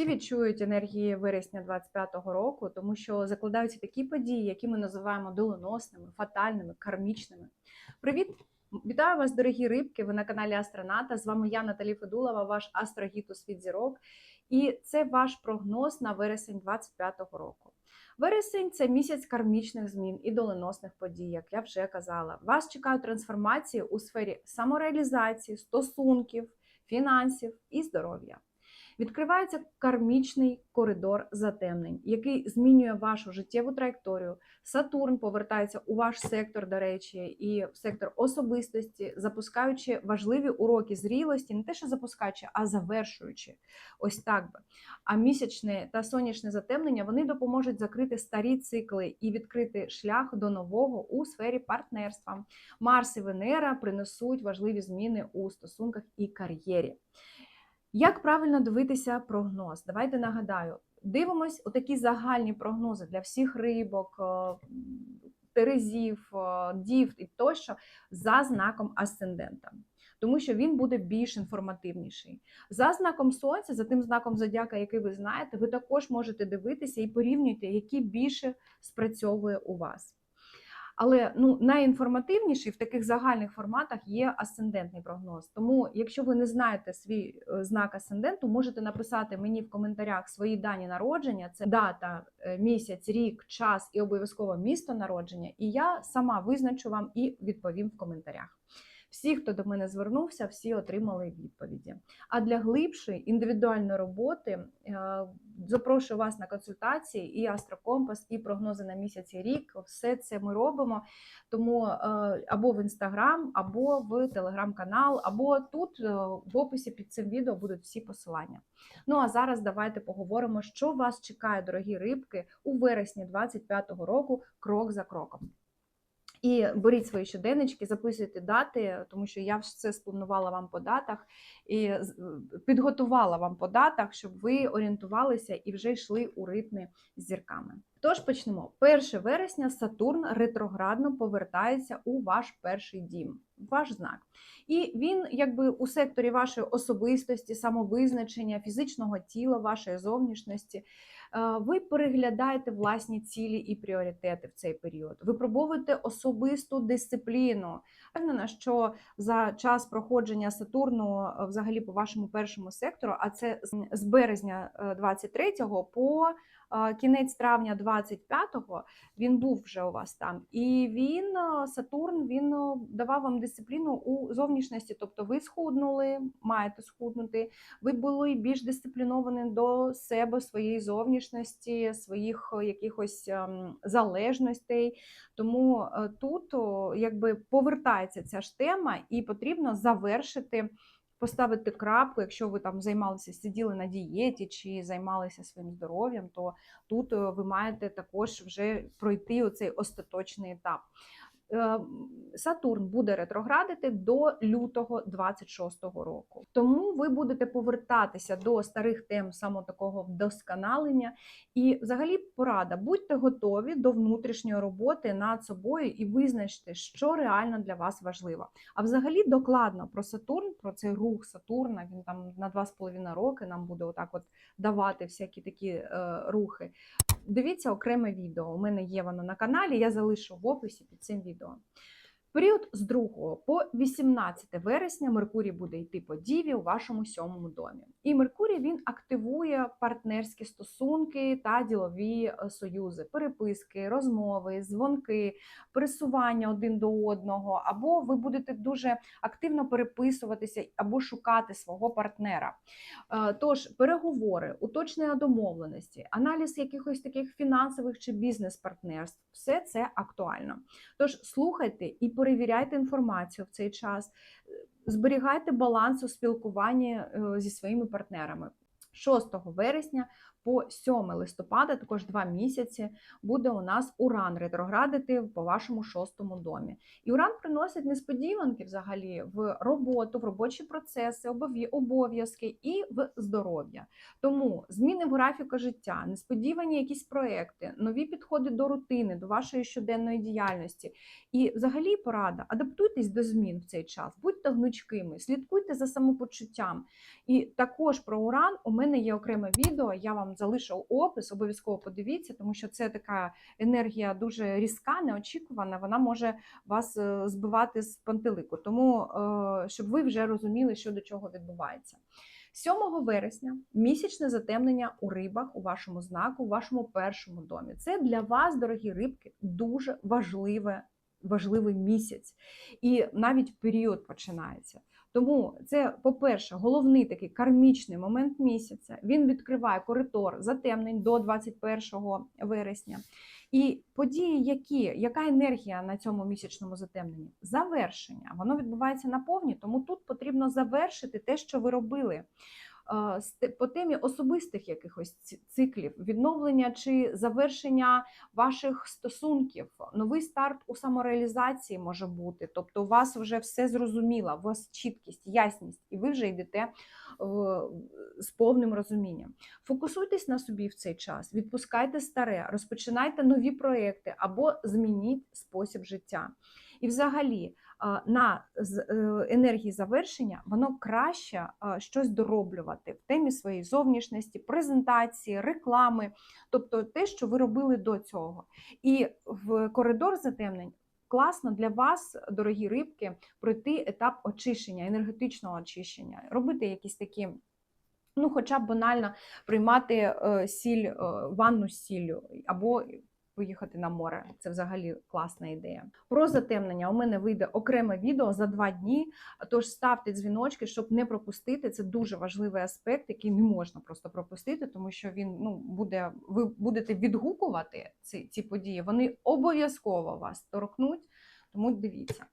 Всі відчують енергії вересня 25-го року, тому що закладаються такі події, які ми називаємо доленосними, фатальними, кармічними. Привіт! Вітаю вас, дорогі рибки! Ви на каналі Астроната. З вами я, Наталі Федулова, ваш астрогід у світ зірок. І це ваш прогноз на вересень 25-го року. Вересень це місяць кармічних змін і доленосних подій, як я вже казала. Вас чекають трансформації у сфері самореалізації, стосунків, фінансів і здоров'я. Відкривається кармічний коридор затемнень, який змінює вашу життєву траєкторію. Сатурн повертається у ваш сектор, до речі, і в сектор особистості, запускаючи важливі уроки зрілості, не те, що запускаючи, а завершуючи. Ось так би. А місячне та сонячне затемнення вони допоможуть закрити старі цикли і відкрити шлях до нового у сфері партнерства. Марс і Венера принесуть важливі зміни у стосунках і кар'єрі. Як правильно дивитися прогноз? Давайте нагадаю, дивимось отакі загальні прогнози для всіх рибок, е, терезів, е, дів і тощо за знаком асцендента. Тому що він буде більш інформативніший. За знаком сонця, за тим знаком зодіака, який ви знаєте, ви також можете дивитися і порівнюйте, який більше спрацьовує у вас. Але ну найінформативніший в таких загальних форматах є асцендентний прогноз. Тому, якщо ви не знаєте свій е, знак асценденту, можете написати мені в коментарях свої дані народження, це дата, е, місяць, рік, час і обов'язково місто народження. І я сама визначу вам і відповім в коментарях. Всі, хто до мене звернувся, всі отримали відповіді. А для глибшої індивідуальної роботи е, запрошую вас на консультації і Астрокомпас, і прогнози на місяць і рік. Все це ми робимо. Тому е, або в інстаграм, або в телеграм-канал, або тут е, в описі під цим відео будуть всі посилання. Ну а зараз давайте поговоримо, що вас чекає, дорогі рибки, у вересні 25-го року, крок за кроком. І беріть свої щоденнички, записуйте дати, тому що я все спланувала вам по датах і підготувала вам по датах, щоб ви орієнтувалися і вже йшли у ритми з зірками. Тож почнемо. 1 вересня Сатурн ретроградно повертається у ваш перший дім, ваш знак. І він, якби у секторі вашої особистості, самовизначення, фізичного тіла, вашої зовнішності. Ви переглядаєте власні цілі і пріоритети в цей період. Випробовуєте особисту дисципліну. Впевнена, що за час проходження Сатурну, взагалі по вашому першому сектору, а це з березня 23 по кінець травня 25-го він був вже у вас там, і він, Сатурн, він давав вам дисципліну у зовнішності, тобто ви схуднули, маєте схуднути, ви були більш дисципліновані до себе, своєї зовнішності, своїх якихось ем, залежностей. Тому е, тут якби повертається ця ж тема, і потрібно завершити поставити крапку, якщо ви там займалися, сиділи на дієті чи займалися своїм здоров'ям, то тут е, ви маєте також вже пройти оцей остаточний етап. Е, Сатурн буде ретроградити до лютого 26-го року. Тому ви будете повертатися до старих тем саме такого вдосконалення. І, взагалі, порада: будьте готові до внутрішньої роботи над собою і визначте, що реально для вас важливо. А взагалі, докладно про Сатурн, про цей рух Сатурна, він там на 2,5 роки нам буде отак от давати всякі такі е, рухи. Дивіться окреме відео. У мене є воно на каналі, я залишу в описі під цим відео. Період з 2 по 18 вересня Меркурій буде йти по Діві у вашому сьомому домі. І Меркурій він активує партнерські стосунки та ділові е, союзи, переписки, розмови, дзвонки, пересування один до одного, або ви будете дуже активно переписуватися або шукати свого партнера. Е, тож переговори, уточнення домовленості, аналіз якихось таких фінансових чи бізнес-партнерств все це актуально. Тож слухайте і перевіряйте інформацію в цей час, зберігайте баланс у спілкуванні е, зі своїми партнерами. 6 вересня по 7 листопада, також два місяці, буде у нас уран ретроградити по вашому шостому домі. І уран приносить несподіванки взагалі в роботу, в робочі процеси, обов'язки і в здоров'я. Тому зміни в графіку життя, несподівані якісь проекти, нові підходи до рутини, до вашої щоденної діяльності. І взагалі порада, адаптуйтесь до змін в цей час, будьте гнучкими, слідкуйте за самопочуттям. І також про уран у мене є окреме відео, я вам залишу опис, обов'язково подивіться, тому що це така енергія дуже різка, неочікувана. Вона може вас е, збивати з пантелику. Тому е, щоб ви вже розуміли, що до чого відбувається. 7 вересня місячне затемнення у рибах у вашому знаку, у вашому першому домі. Це для вас, дорогі рибки, дуже важливе, важливий місяць. І навіть період починається. Тому це, по-перше, головний такий кармічний момент місяця. Він відкриває коридор затемнень до 21 вересня. І події, які, яка енергія на цьому місячному затемненні? Завершення. Воно відбувається на повні, тому тут потрібно завершити те, що ви робили. По темі особистих якихось циклів, відновлення чи завершення ваших стосунків, новий старт у самореалізації може бути. Тобто, у вас вже все зрозуміло, у вас чіткість, ясність, і ви вже йдете е, з повним розумінням. Фокусуйтесь на собі в цей час, відпускайте старе, розпочинайте нові проекти або змініть спосіб життя. І взагалі на е, енергії завершення воно краще щось дороблювати в темі своєї зовнішності, презентації, реклами, тобто те, що ви робили до цього. І в коридор затемнень. Класно для вас, дорогі рибки, пройти етап очищення, енергетичного очищення, робити якісь такі, ну, хоча б банально приймати е, сіль, е, ванну з сіллю або поїхати на море. Це взагалі класна ідея. Про затемнення у мене вийде окреме відео за два дні. Тож ставте дзвіночки, щоб не пропустити. Це дуже важливий аспект, який не можна просто пропустити, тому що він ну буде. Ви будете відгукувати ці, ці події. Вони обов'язково вас торкнуть. Тому дивіться.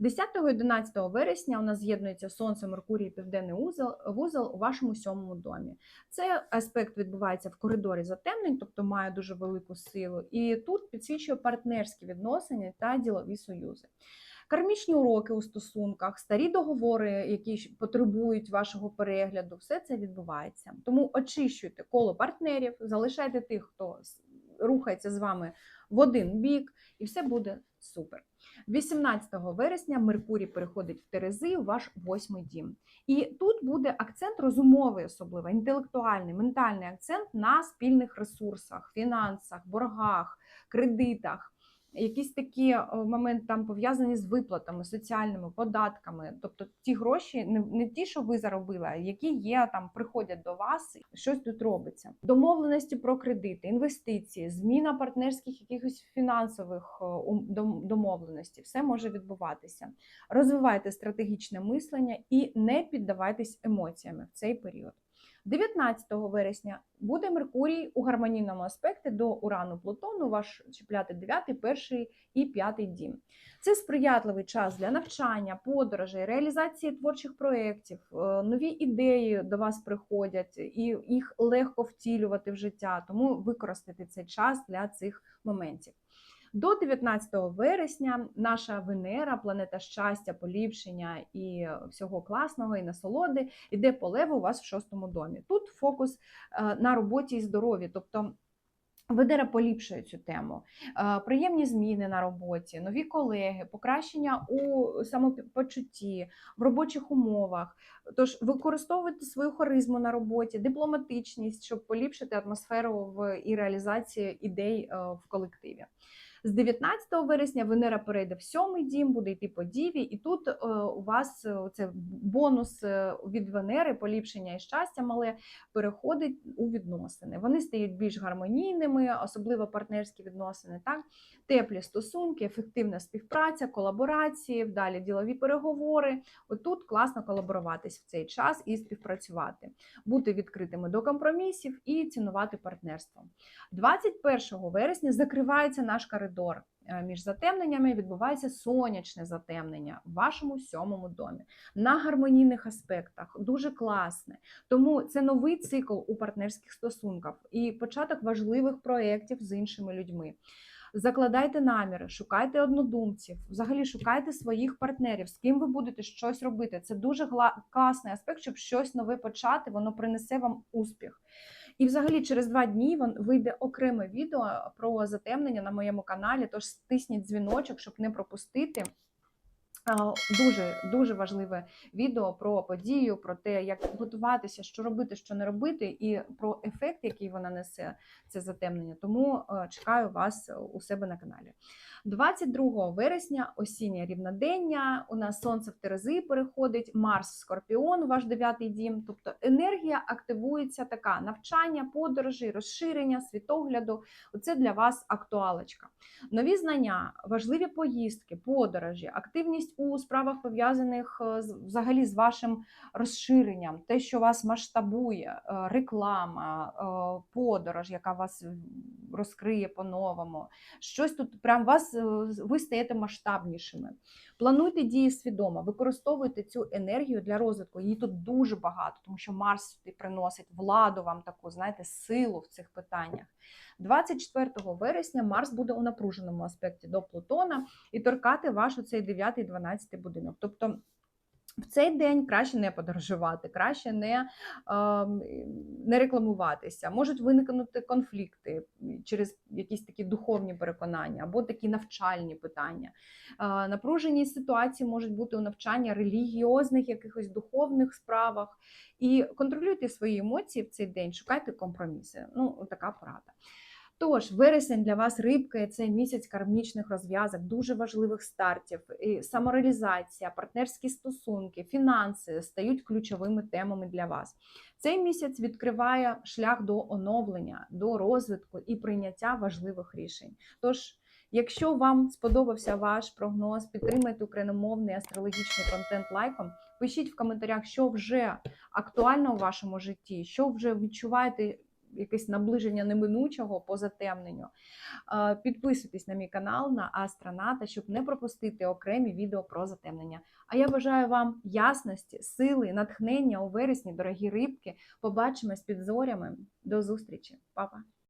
10 і 11 вересня у нас з'єднується Сонце, Меркурій, Південний узел, вузол у вашому сьомому домі. Цей аспект відбувається в коридорі затемнень, тобто має дуже велику силу. І тут підсвічує партнерські відносини та ділові союзи. Кармічні уроки у стосунках, старі договори, які потребують вашого перегляду, все це відбувається. Тому очищуйте коло партнерів, залишайте тих, хто рухається з вами в один бік, і все буде супер. 18 вересня Меркурій переходить в Терези у ваш восьмий дім. І тут буде акцент розумовий, особливо інтелектуальний, ментальний акцент на спільних ресурсах, фінансах, боргах, кредитах. Якісь такі е, моменти там пов'язані з виплатами, соціальними податками, тобто ті гроші, не, не ті, що ви заробили, а які є там, приходять до вас, щось тут робиться. Домовленості про кредити, інвестиції, зміна партнерських якихось фінансових е, домовленостей, все може відбуватися. Розвивайте стратегічне мислення і не піддавайтесь емоціями в цей період. 19 вересня буде Меркурій у гармонійному аспекті до Урану Плутону, ваш чіпляти 9, 1 і 5 дім. Це сприятливий час для навчання, подорожей, реалізації творчих проєктів, е, нові ідеї до вас приходять, і їх легко втілювати в життя, тому використати цей час для цих моментів. До 19 вересня наша Венера, планета щастя, поліпшення і всього класного і насолоди, іде по леву у вас в шостому домі. Тут фокус е, на роботі і здоров'ї, тобто. Венера поліпшує цю тему, Е, приємні зміни на роботі, нові колеги, покращення у самопочутті, в робочих умовах. Тож використовуйте свою харизму на роботі, дипломатичність, щоб поліпшити атмосферу в і реалізацію ідей е, в колективі. З 19 вересня Венера перейде в сьомий дім, буде йти по діві, і тут е, у вас е, це бонус е, від Венери, поліпшення і щастя мале переходить у відносини. Вони стають більш гармонійними, особливо партнерські відносини, так теплі стосунки, ефективна співпраця, колаборації, вдалі ділові переговори. Отут класно колаборуватись в цей час і співпрацювати, бути відкритими до компромісів і цінувати партнерство. 21 вересня закривається наш коридор. Е, Між затемненнями відбувається сонячне затемнення в вашому сьомому домі на гармонійних аспектах. Дуже класне. Тому це новий цикл у партнерських стосунках і початок важливих проєктів з іншими людьми. Закладайте наміри, шукайте однодумців, взагалі шукайте своїх партнерів, з ким ви будете щось робити. Це дуже класний аспект, щоб щось нове почати, воно принесе вам успіх. І взагалі через два дні вийде окреме відео про затемнення на моєму каналі. Тож стисніть дзвіночок, щоб не пропустити. Дуже дуже важливе відео про подію, про те, як готуватися, що робити, що не робити, і про ефект, який вона несе, це затемнення. Тому е, чекаю вас у себе на каналі. 22 вересня, осіннє рівнодення. У нас сонце в Терези переходить, Марс Скорпіон, ваш дев'ятий дім. Тобто енергія активується така: навчання, подорожі, розширення, світогляду. Оце для вас актуалочка. Нові знання, важливі поїздки, подорожі, активність у справах пов'язаних е, взагалі з вашим розширенням, те, що вас масштабує, е, реклама, е, подорож, яка вас розкриє по-новому. Щось тут прям вас е, ви стаєте масштабнішими. Плануйте дії свідомо, використовуйте цю енергію для розвитку. Її тут дуже багато, тому що Марс сюди приносить владу вам таку, знаєте, силу в цих питаннях. 24 вересня Марс буде у напруженому аспекті до Плутона і торкати ваш оцей 9-12 будинок. Тобто цей день краще не подорожувати, краще не, ем, не рекламуватися. Можуть виникнути конфлікти через якісь такі духовні переконання або такі навчальні питання. Е, Напружені ситуації можуть бути у навчанні релігіозних, якихось духовних справах. І контролюйте свої емоції в цей день, шукайте компроміси. Ну, така порада. Тож, вересень для вас рибки це місяць кармічних розв'язок, дуже важливих стартів, і самореалізація, партнерські стосунки, фінанси стають ключовими темами для вас. Цей місяць відкриває шлях до оновлення, до розвитку і прийняття важливих рішень. Тож, якщо вам сподобався ваш прогноз, підтримайте україномовний астрологічний контент лайком. Пишіть в коментарях, що вже актуально у вашому житті, що вже відчуваєте якесь наближення неминучого по затемненню. Підписуйтесь на мій канал на Астроната, щоб не пропустити окремі відео про затемнення. А я бажаю вам ясності, сили, натхнення у вересні, дорогі рибки. Побачимось під зорями. До зустрічі, Па-па!